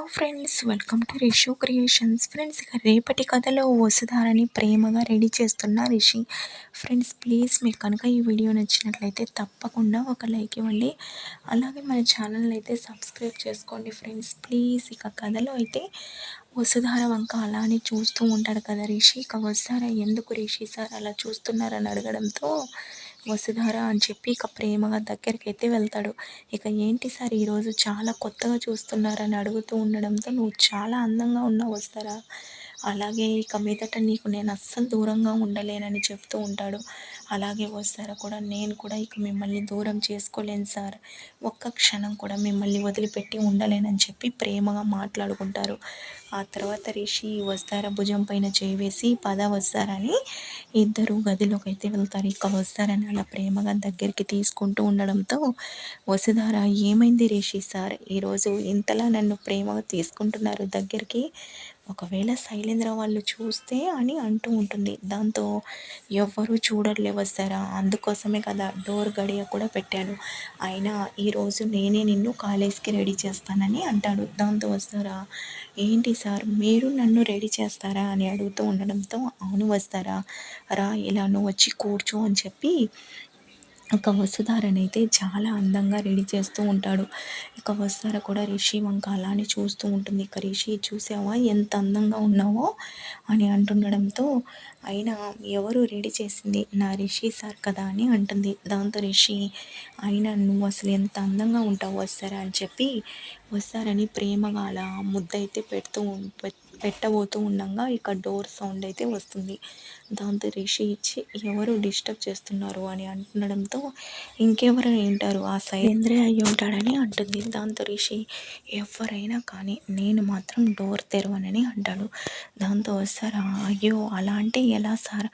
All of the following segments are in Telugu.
Hello friends welcome to Rishu creations friends ఇక రేపటి కథలో వసుధారని ప్రేమగా రెడీ చేస్తున్న రిషి. ఫ్రెండ్స్ ప్లీజ్ మీకు కనుక ఈ వీడియో నచ్చినట్లయితే తప్పకుండా ఒక లైక్ ఇవ్వండి. అలాగే మన ఛానల్ అయితే సబ్స్క్రైబ్ చేసుకోండి ఫ్రెండ్స్ ప్లీజ్ ఇక కథలో అయితే వసుధార వంక అలానే చూస్తూ ఉంటాడు కదా రిషి. ఇక వసుధార ఎందుకు రిషి సార్ అలా చూస్తున్నారని అడగడంతో వసుధార అని చెప్పి ఇక ప్రేమగా దగ్గరికి అయితే వెళ్తాడు. ఇక ఏంటి సార్ ఈరోజు చాలా కొత్తగా చూస్తున్నారని అడుగుతూ ఉండడంతో నువ్వు చాలా అందంగా ఉన్నావు వస్తారా అలాగే ఇక మీదట నీకు నేను అస్సలు దూరంగా ఉండలేనని చెప్తూ ఉంటాడు. అలాగే వస్తారా కూడా నేను కూడా ఇక మిమ్మల్ని దూరం చేసుకోలేను సార్. ఒక్క క్షణం కూడా మిమ్మల్ని వదిలిపెట్టి ఉండలేనని చెప్పి ప్రేమగా మాట్లాడుకుంటారు. ఆ తర్వాత రిషి వస్తారా భుజం పైన చేవేసి పద వస్తారని ఇద్దరు గదిలోకి అయితే వెళ్తారు. ఇక వస్తారని అలా ప్రేమగా దగ్గరికి తీసుకుంటూ ఉండడంతో వసుధార ఏమైంది రిషి సార్? ఈరోజు ఇంతలా నన్ను ప్రేమగా తీసుకుంటున్నారు దగ్గరికి. ఒకవేళ శైలేంద్ర వాళ్ళు చూస్తే అని అంటూ ఉంటుంది. దాంతో ఎవ్వరూ చూడట్లే వస్తారా? అందుకోసమే కదా డోర్ గడియ కూడా పెట్టాను. అయినా ఈరోజు నేనే నిన్ను కాలేజ్కి రెడీ చేస్తానని అంటాడు. దాంతో వస్తారా? ఏంటి సార్ మీరు నన్ను రెడీ చేస్తారా అని అడుగుతూ ఉండడంతో అవును వస్తారా? రా ఇలా నువ్వు వచ్చి కూర్చో అని చెప్పి ఇక వసుధారనైతే చాలా అందంగా రెడీ చేస్తూ ఉంటాడు. ఇక వసుధార కూడా రిషి వంక అలానే చూస్తూ ఉంటుంది. ఇక రిషి చూసావా? ఎంత అందంగా ఉన్నావో? అని అంటుండడంతో అయినా ఎవరు రెడీ చేసింది? నా రిషి సార్ కదా? అని అంటుంది. దాంతో రిషి అయినా నువ్వు అసలు ఎంత అందంగా ఉంటావు వస్తారా అని చెప్పి వస్తారని ప్రేమగా అలా ముద్దయితే పెడుతూ పెట్టబోతూ ఉండగా ఇక డోర్ సౌండ్ అయితే వస్తుంది. దాంతో రిషి ఇచ్చి ఎవరు డిస్టర్బ్ చేస్తున్నారు? అని అంటుండడంతో ఇంకెవరు వింటారు? ఆ సైలేంద్రే అయి ఉంటాడని అంటుంది. దాంతో రిషి ఎవరైనా కానీ నేను మాత్రం డోర్ తెరవనని అంటాడు. దాంతో సార్ అయ్యో అలా అంటే ఎలా సార్?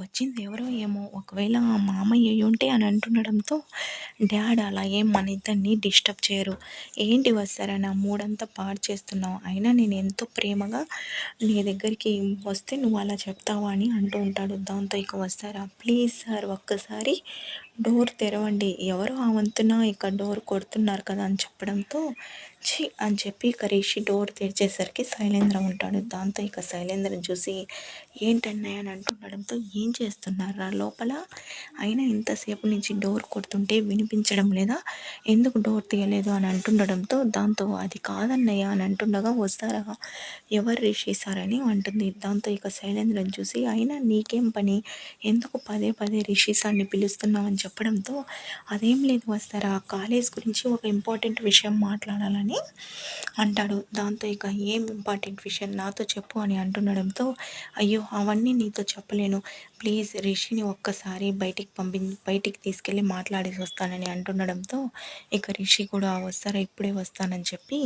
వచ్చింది ఎవరో ఏమో. ఒకవేళ మామయ్య ఉంటే అని అంటుండడంతో డాడ్ అలా ఏం మన ఇద్దరిని డిస్టర్బ్ చేయరు. ఏంటి వస్తారా? నా మూడంతా పాడు చేస్తున్నావు. అయినా నేను ఎంతో ప్రేమగా నీ దగ్గరికి వస్తే నువ్వు అలా చెప్తావా అని అంటూ ఉంటాడు. దాంతో ఇక వస్తారా? ప్లీజ్ సార్ ఒక్కసారి డోర్ తెరవండి. ఎవరు ఆ వంతున ఇక డోర్ కొడుతున్నారు కదా అని చెప్పడంతో ఛీ అని చెప్పి ఇక రిషి డోర్ తెరిచేసరికి శైలేంద్ర ఉంటాడు. దాంతో ఇక శైలేంద్రని చూసి ఏంటన్నాయని అని అంటుండడంతో ఏం చేస్తున్నారా? లోపల అయినా ఇంతసేపు నుంచి డోర్ కొడుతుంటే వినిపించడం లేదా? ఎందుకు డోర్ తీయలేదు? అని అంటుండడంతో దాంతో అది కాదన్నయ్య అని అంటుండగా వస్తారా? ఎవరు రిషి సార్ అని అంటుంది. దాంతో ఇక శైలేంద్రని చూసి అయినా నీకేం పని? ఎందుకు పదే పదే రిషి సార్ని పిలుస్తున్నావు చెప్పి చెప్పడంతో అదేం లేదు వస్తారా కాలేజ్ గురించి ఒక ఇంపార్టెంట్ విషయం మాట్లాడాలని అంటాడు. దాంతో ఇక ఏం ఇంపార్టెంట్ విషయం నాతో చెప్పు అని అంటుండడంతో అయ్యో అవన్నీ నీతో చెప్పలేను. ప్లీజ్ రిషిని ఒక్కసారి బయటికి పంపి బయటికి తీసుకెళ్ళి మాట్లాడేసి వస్తానని అంటుండడంతో ఇక రిషి కూడా వస్తారా ఇప్పుడే వస్తానని చెప్పి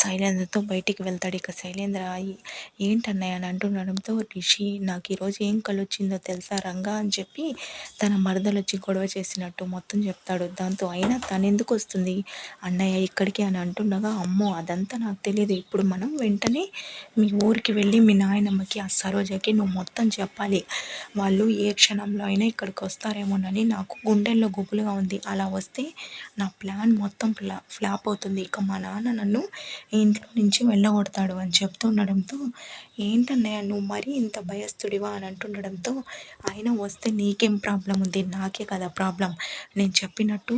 శైలేంద్రతో బయటికి వెళ్తాడు. ఇక శైలేంద్ర ఏంటన్నాయి అని అంటుండడంతో రిషి నాకు ఈరోజు ఏం కలొచ్చిందో తెలుసా రంగా అని చెప్పి తన మరదలు వచ్చి గొడవ చేసినట్టు మొత్తం చెప్తాడు. దాంతో అయినా తను ఎందుకు వస్తుంది? అన్నయ్య ఇక్కడికి అని అంటుండగా అమ్మో అదంతా నాకు తెలియదు ఇప్పుడు మనం వెంటనే మీ ఊరికి వెళ్ళి మీ నాయనమ్మకి ఆ సరోజకి నువ్వు మొత్తం చెప్పాలి. వాళ్ళు ఏ క్షణంలో అయినా ఇక్కడికి వస్తారేమోనని నాకు గుండెల్లో గుబులుగా ఉంది. అలా వస్తే నా ప్లాన్ మొత్తం ఫ్లా ఫ్లాప్ అవుతుంది. ఇక మా నాన్న నన్ను ఇంట్లో నుంచి వెళ్ళగొడతాడు అని చెప్తుండడంతో ఏంటన్నయ్య నువ్వు మరీ ఇంత భయస్తుడివా అని అంటుండడంతో ఆయన వస్తే నీకేం ప్రాబ్లం ఉంది? నాకే కదా ప్రాబ్లం. నేను చెప్పినట్టు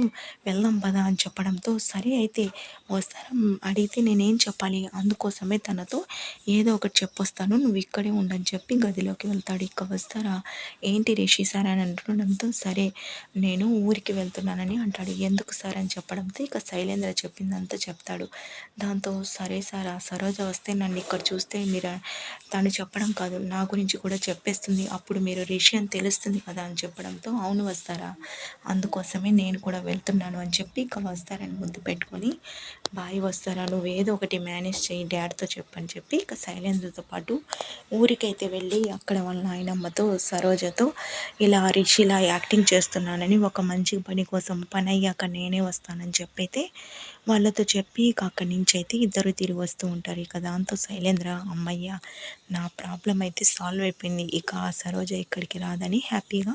వెళ్దాం పదా అని చెప్పడంతో సరే అయితే వస్తారా అడిగితే నేనేం చెప్పాలి? అందుకోసమే తనతో ఏదో ఒకటి చెప్పొస్తాను నువ్వు ఇక్కడే ఉండని చెప్పి గదిలోకి వెళ్తాడు. ఇక వస్తారా? ఏంటి రిషి సార్ అని అంటుండడంతో సరే నేను ఊరికి వెళ్తున్నానని అంటాడు. ఎందుకు సార్ అని చెప్పడంతో ఇక శైలేంద్ర చెప్పిందంతా చెప్తాడు. దాంతో సరే సార్ ఆ సరోజ వస్తే నన్ను ఇక్కడ చూస్తే మీరు తను చెప్పడం కాదు నా గురించి కూడా చెప్పేస్తుంది. అప్పుడు మీరు రిషి అని తెలుస్తుంది కదా అని చెప్పడంతో అవును వస్తారా? అందుకోసమే నేను కూడా వెళ్తున్నాను అని చెప్పి ఇక వస్తారని ముద్దు పెట్టుకొని బాయ్ వస్తారా? నువ్వు ఏదో ఒకటి మేనేజ్ చేయి డాడ్తో చెప్పని చెప్పి ఇక శైలేంద్రతో పాటు ఊరికైతే వెళ్ళి అక్కడ వాళ్ళ నాయనమ్మతో సరోజతో ఇలా రిషిలా యాక్టింగ్ చేస్తున్నానని ఒక మంచి పని కోసం పని అయ్యాక నేనే వస్తానని చెప్పైతే వాళ్ళతో చెప్పి ఇక అక్కడి నుంచి అయితే ఇద్దరు తిరిగి వస్తూ ఉంటారు. ఇక దాంతో శైలేంద్ర అమ్మయ్య నా ప్రాబ్లం అయితే సాల్వ్ అయిపోయింది. ఇక ఆ సరోజ ఇక్కడికి రాదని హ్యాపీగా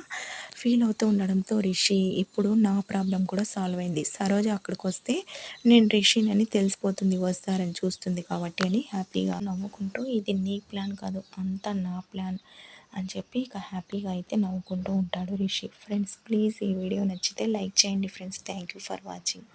ఫీల్ అవుతూ ఉండడంతో రిషి ఇప్పుడు నా ప్రాబ్లం కూడా సాల్వ్ అయింది. సరోజ అక్కడికి వస్తే నేను రిషిని అని తెలిసిపోతుంది వస్తారని చూస్తుంది కాబట్టి అని హ్యాపీగా నవ్వుకుంటూ ఇది నీ ప్లాన్ కాదు అంతా నా ప్లాన్ అని చెప్పి ఇక హ్యాపీగా అయితే నవ్వుకుంటూ ఉంటాడు రిషి. ఫ్రెండ్స్ ప్లీజ్ ఈ వీడియో నచ్చితే లైక్ చేయండి friends. Thank you for watching.